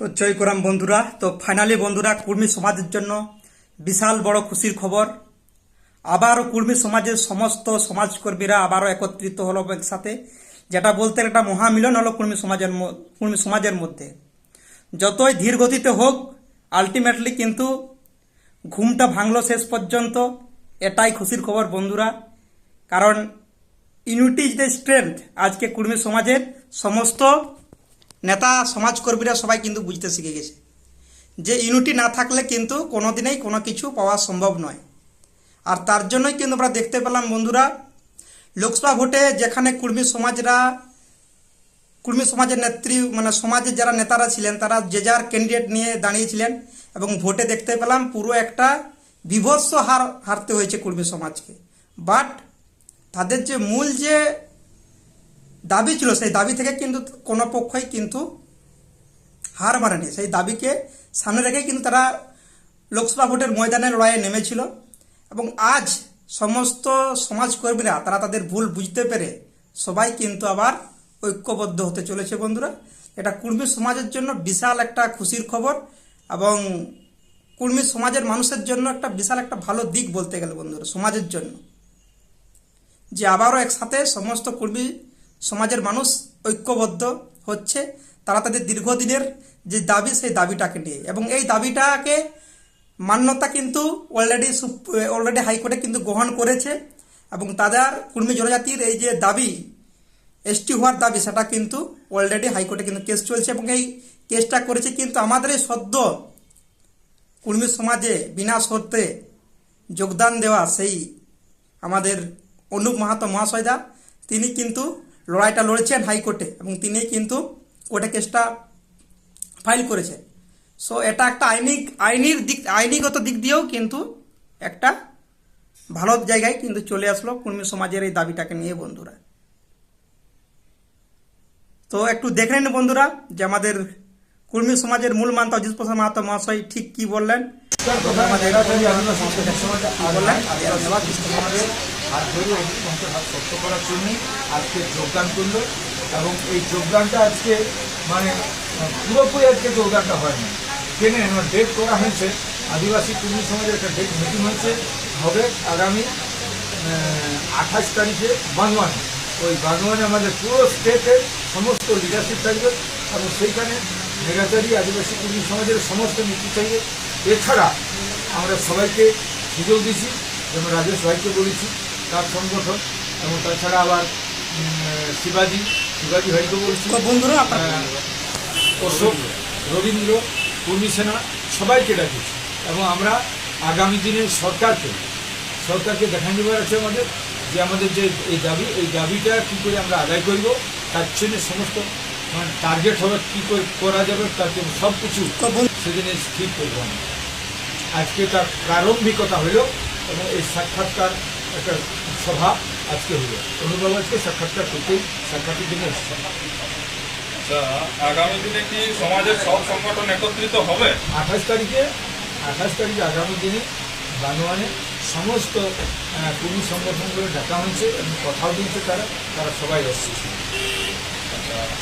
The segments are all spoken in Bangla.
তো জয় করাম বন্ধুরা। তো ফাইনালি বন্ধুরা, কুর্মী সমাজের জন্য বিশাল বড় খুশির খবর। আবারও কুর্মী সমাজের সমস্ত সমাজকর্মীরা আবারও একত্রিত হলো একসাথে, যেটা বলতে একটা মহামিলন হলো কুর্মী সমাজের কুর্মী সমাজের মধ্যে। যতই ধীর গতিতে হোক আলটিমেটলি কিন্তু ঘুমটা ভাঙলো শেষ পর্যন্ত, এটাই খুশির খবর বন্ধুরা। কারণ ইউনিটি ইজ দ্য স্ট্রেংথ আজকে কুর্মী সমাজের সমস্ত নেতা, সমাজকর্মীরা সবাই কিন্তু বুঝতে শিখে গেছে যে ইউনিটি না থাকলে কিন্তু কোনোদিনেই কোনো কিছু পাওয়া সম্ভব নয়। আর তার জন্যই কিন্তু আমরা দেখতে পেলাম বন্ধুরা, লোকসভা ভোটে যেখানে কুর্মী সমাজরা, কুর্মী সমাজের নেত্রী মানে সমাজের যারা নেতারা ছিলেন, তারা যে যার ক্যান্ডিডেট নিয়ে দাঁড়িয়েছিলেন এবং ভোটে দেখতে পেলাম পুরো একটা বিভৎস হার, হারতে হয়েছে কুর্মী সমাজকে। বাট তাদের যে মূল যে দাবি ছিল, সেই দাবি থেকে কিন্তু কোনো পক্ষই কিন্তু হার মানেনি। সেই দাবিকে সামনে রেখে কিন্তু তারা লোকসভা ভোটের ময়দানে লড়াইয়ে নেমেছিল এবং আজ সমস্ত সমাজকর্মীরা, তারা তাদের ভুল বুঝতে পেরে সবাই কিন্তু আবার ঐক্যবদ্ধ হতে চলেছে বন্ধুরা। এটা কুর্মী সমাজের জন্য বিশাল একটা খুশির খবর এবং কুর্মী সমাজের মানুষের জন্য একটা বিশাল একটা ভালো দিক বলতে গেলে বন্ধুরা, সমাজের জন্য। যে আবারও একসাথে সমস্ত কর্মী সমাজের মানুষ ঐক্যবদ্ধ হচ্ছে, তারা তাদের দীর্ঘদিনের যে দাবি, সেই দাবিটাকে নিয়ে। এবং এই দাবিটাকে মান্যতা কিন্তু অলরেডি অলরেডি হাইকোর্টে কিন্তু গ্রহণ করেছে এবং তাদের কুর্মী জনজাতির এই যে দাবি, এসটি হওয়ার দাবি, সেটা কিন্তু অলরেডি হাইকোর্টে কিন্তু কেস চলছে এবং এই কেসটা করেছে কিন্তু আমাদের এই সদ্য কুর্মী সমাজে বিনা শর্তে যোগদান দেওয়া সেই আমাদের অনুপ মাহাতো মহাশয়দা, তিনি কিন্তু লড়াইটা লড়েছেন হাইকোর্টে এবং তিনি কিন্তু কোর্টে কেসটা ফাইল করেছে সো এটা একটা আইনি আইনির দিক আইনিগত দিক দিয়েও কিন্তু একটা ভালো জায়গায় কিন্তু চলে আসলো কুর্মী সমাজের এই দাবিটাকে নিয়ে বন্ধুরা। তো একটু দেখে নিন বন্ধুরা যে আমাদের কুর্মী সমাজের মূল মান্তা অজিত প্রসাদ মাহাতো মহাশয় ঠিক কি বললেন? হাত ধরে অধিকাংশের হাত শক্ত করার জন্যই আজকে যোগদান করল এবং এই যোগদানটা আজকে মানে পুরোপুরি আজকে যোগদানটা হয়নি। কেন? ডেট করা হয়েছে। আদিবাসী কর্মী সমাজের একটা ডেট মিটিং হয়েছে। হবে আগামী আঠাশ তারিখে বাগওয়ানে ওই বাগওয়ানে আমাদের পুরো স্টেটের সমস্ত লিডারশিপ থাকবে এবং সেইখানে মেগাচারি আদিবাসী কর্মী সমাজের সমস্ত নীতি থাকবে। এছাড়া আমরা সবাইকে সুযোগ দিছি যেমন রাজেশ ভাইকে বলেছি তার সংগঠন এবং তাছাড়া আবার শিবাজি শিবাজি ভাইকে বলছি। তো বন্ধুরা অশোক রবীন্দ্র কর্মী সেনা সবাইকে ডাকিয়েছি। এবং আমরা আগামী দিনে সরকারকে সরকারকে দেখান দেবার আছে আমাদের যে আমাদের যে এই দাবি এই দাবিটা কী করে আমরা আদায় করব তার জন্য সমস্ত মানে টার্গেট হবে কী করে করা যাবে তার জন্য সব কিছু সেদিনে ঠিক করব আমরা। আজকে তার প্রারম্ভিকতা হলো এবং এই সাক্ষাৎকার একটা সভা আজকে হলো অনুভব আজকে সাক্ষাৎকার করতেই সাক্ষাতের জন্য আচ্ছা, আগামী দিনে কি সমাজের সব সংগঠন একত্রিত হবে? আঠাশ তারিখে আঠাশ তারিখে আগামী দিনে বানোয়ানে সমস্ত কর্মী সংগঠনগুলো ডাকা হয়েছে এবং কথাও দিয়েছে তারা তারা সবাই এসছে।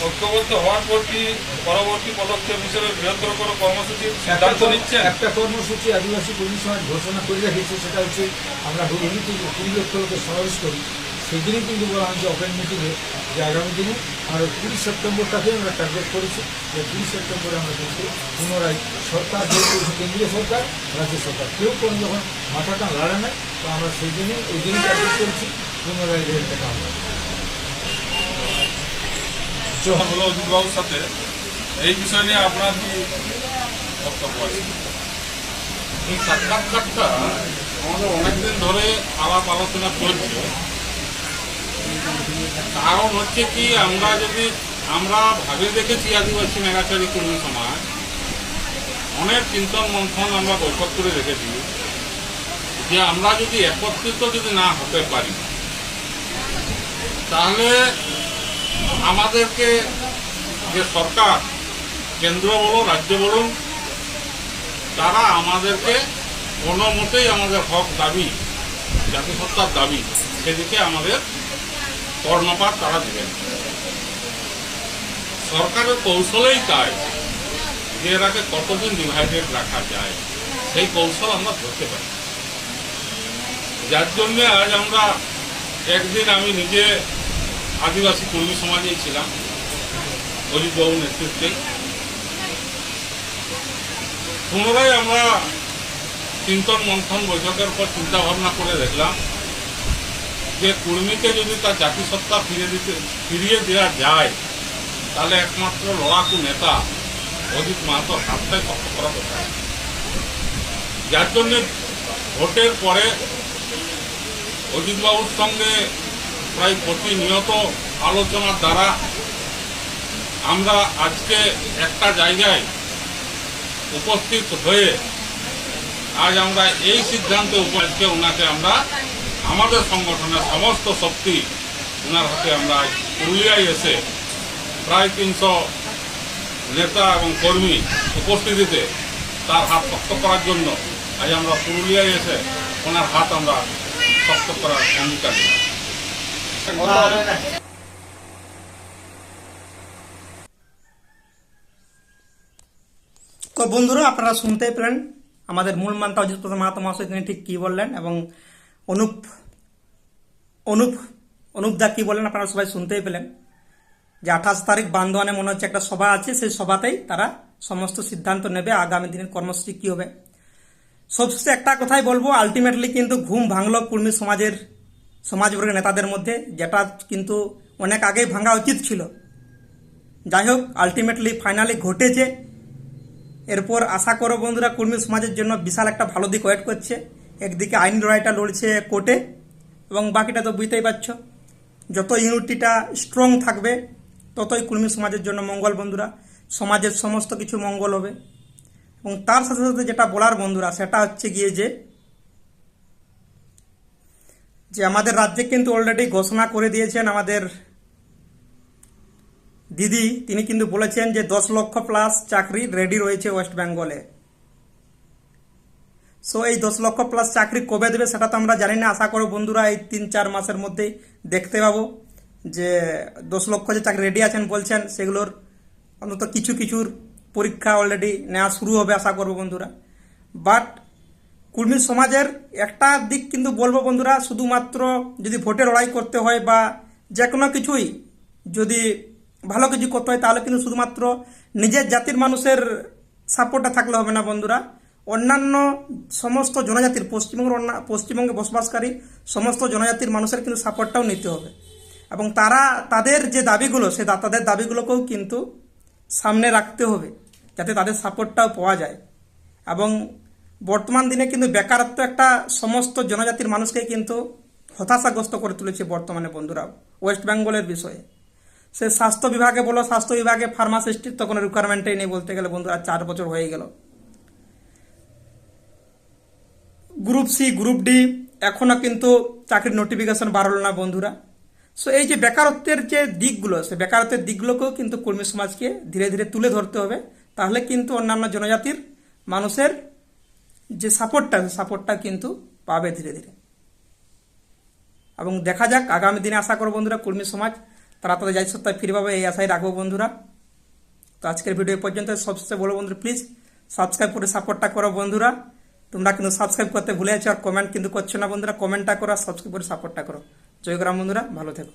ঐক্যবদ্ধ হওয়ার পর কি পরবর্তী পদক্ষেপ হিসেবে বৃহত্তর কোনো কর্মসূচির সিদ্ধান্ত নিচ্ছেন? একটা কর্মসূচি আদিবাসী কর্মী সমাজ ঘোষণা করে রেখেছে সেটা হচ্ছে আমরা হুড়হুড়ি কুড়ি লক্ষ লোকের সমাবেশ করি। সেই দিনই কিন্তু বলা হয়েছে ওপেন মিটিংয়ে যে আগামী দিনে আর কুড়ি সেপ্টেম্বরটাকে আমরা টার্গেট করেছি। যে কুড়ি সেপ্টেম্বরে আমরা কিন্তু পুনরায় সরকার যে করেছে কেন্দ্রীয় সরকার রাজ্য সরকার কেউ কোনো যখন মাথাটা লাড়ে না তো আমরা সেই দিনে ওই দিনই টার্গেট করেছি পুনরায় রেল দেখা আমরা হলো অজিতবাবুর সাথে এই বিষয় নিয়ে আপনার কি বক্তব্য আছে? এই সাক্ষাৎকারটা আমাদের অনেকদিন ধরে আলাপ আলোচনা চলছে। কারণ হচ্ছে কি, আমরা যদি, আমরা ভাবে দেখেছি আদিবাসী মেঘাচারী কর্মী সমাজ, অনেক চিন্তন মন্থন আমরা বৈঠক করে রেখেছি যে আমরা যদি একত্রিত যদি না হতে পারি, তাহলে আমাদেরকে যে সরকার, কেন্দ্র বলুন রাজ্য বলুন তারা আমাদেরকে কোনো মতেই আমাদের হক দাবি, জাতিসত্তার দাবি, সেদিকে আমাদের কর্ণপাত তারা দেবেন সরকারের কৌশলেই তাই, যে এরাকে কতদিন ডিভাইডেড রাখা যায়, সেই কৌশল আমরা ধরতে পারি। যার জন্যে আজ আমরা একদিন আমি নিজে আদিবাসী কর্মী সমাজেই ছিলাম অজিতবাবু নেতৃত্বে। পুনরায় আমরা চিন্তন মন্থন বৈঠকের পর চিন্তা ভাবনা করে দেখলাম যে কুর্মীকে যদি তার জাতিসত্তা ফিরে দিতে, ফিরিয়ে দেওয়া যায়, তাহলে একমাত্র লড়াকু নেতা অজিত মাহাতো হাতটাই শক্ত করা দরকার। যার জন্য ভোটের পরে অজিতবাবুর সঙ্গে প্রায় প্রতিনিয়ত আলোচনার দ্বারা আমরা আজকে একটা জায়গায় উপস্থিত হয়ে আজ আমরা এই সিদ্ধান্তে উপস্থিত ওনাকে আমরা, আমাদের সংগঠনের সমস্ত শক্তি ওনার হাতে আমরা আজ পুরুলিয়ায় এসে প্রায় তিনশো নেতা এবং কর্মী উপস্থিতিতে তার হাত শক্ত করার জন্য আজ আমরা পুরুলিয়ায় এসে ওনার হাত আমরা শক্ত করার অঙ্গীকার তো বন্ধুরা, আপনারা শুনতেই পেলেন আমাদের মূল মান্তা অজিত প্রসাদ মাহাতো মহাশয়, তিনি ঠিক কী বললেন এবং অনুপ অনুপ অনুপ দা কী বললেন আপনারা সবাই শুনতেই পেলেন যে আঠাশ তারিখ বান্দোয়ানে মনে হচ্ছে একটা সভা আছে, সেই সভাতেই তারা সমস্ত সিদ্ধান্ত নেবে আগামী দিনের কর্মসূচি কী হবে। সবশেষে একটা কথাই বলব আলটিমেটলি কিন্তু ঘুম ভাঙলো কুর্মী সমাজের সমাজবর্গের নেতাদের মধ্যে, যেটা কিন্তু অনেক আগেই ভাঙা উচিত ছিল। যাই হোক আলটিমেটলি ফাইনালি ঘটেছে। এরপর আশা করো বন্ধুরা, কর্মী সমাজের জন্য বিশাল একটা ভালো দিক ওয়েট করছে। একদিকে আইন লড়াইটা লড়ছে কোর্টে, এবং বাকিটা তো বুঝতেই পারছ। যত ইউনিটিটা স্ট্রং থাকবে, ততই কর্মী সমাজের জন্য মঙ্গল বন্ধুরা। সমাজের সমস্ত কিছু মঙ্গল হবে। এবং তার সাথে সাথে যেটা বলার বন্ধুরা, সেটা হচ্ছে গিয়ে যে যে আমাদের রাজ্যে কিন্তু অলরেডি ঘোষণা করে দিয়েছেন আমাদের দিদি। তিনি কিন্তু বলেছেন যে দশ লক্ষ প্লাস চাকরি রেডি রয়েছে ওয়েস্ট বেঙ্গলে সো এই দশ লক্ষ প্লাস চাকরি কবে দেবে সেটা তো আমরা জানি না। আশা করো বন্ধুরা, এই তিন চার মাসের মধ্যেই দেখতে পাবো যে দশ লক্ষ যে চাকরি রেডি আছেন বলছেন, সেগুলোর অন্তত কিছু কিছুর পরীক্ষা অলরেডি নেওয়া শুরু হবে, আশা করব বন্ধুরা। বাট কুর্মী সমাজের একটা দিক কিন্তু বলব বন্ধুরা, শুধুমাত্র যদি ভোটে লড়াই করতে হয় বা যে কোনো কিছুই যদি ভালো কিছু করতে হয়, তাহলে কিন্তু শুধুমাত্র নিজের জাতির মানুষের সাপোর্টটা থাকলে হবে না বন্ধুরা। অন্যান্য সমস্ত জনজাতির, পশ্চিমবঙ্গের পশ্চিমবঙ্গে বসবাসকারী সমস্ত জনজাতির মানুষের কিন্তু সাপোর্টটাও নিতে হবে। এবং তারা, তাদের যে দাবিগুলো, সে তাদের দাবিগুলোকেও কিন্তু সামনে রাখতে হবে, যাতে তাদের সাপোর্টটাও পাওয়া যায়। এবং বর্তমান দিনে কিন্তু বেকারত্ব একটা সমস্ত জনজাতির মানুষকে কিন্তু হতাশাগ্রস্ত করে তুলেছে বর্তমানে বন্ধুরা, ওয়েস্ট বেঙ্গলের বিষয়ে। সে স্বাস্থ্য বিভাগে বলো, স্বাস্থ্য বিভাগে ফার্মাসিস্টের তো কোনো রিকোয়ারমেন্টই নেই বলতে গেলে বন্ধুরা, চার বছর হয়ে গেল। গ্রুপ সি গ্রুপ ডি এখনও কিন্তু চাকরির নোটিফিকেশন বার হলো না বন্ধুরা। সো এই যে বেকারত্বের যে দিকগুলো, সে বেকারত্বের দিকগুলোকেও কিন্তু কর্মী সমাজকে ধীরে ধীরে তুলে ধরতে হবে। তাহলে কিন্তু অন্যান্য জনজাতির মানুষের যে সাপোর্টটা সাপোর্টটা কিন্তু পাবে ধীরে ধীরে। এবং দেখা যাক, আগামী দিনে আশা করো বন্ধুরা, কর্মী সমাজ, তারা তাদের যাই সত্তায় ফিরে পাবে, এই আশাই রাখব বন্ধুরা। তো আজকের ভিডিও পর্যন্ত, সবচেয়ে বলো বন্ধুরা প্লিজ সাবস্ক্রাইব করে সাপোর্টটা করো বন্ধুরা। তোমরা কিন্তু সাবস্ক্রাইব করতে ভুলে যাচ্ছ আর কমেন্ট কিন্তু করছ না বন্ধুরা কমেন্টটা করো আর সাবস্ক্রাইব করে সাপোর্টটা করো। জয়গ্রাম বন্ধুরা, ভালো থেকো।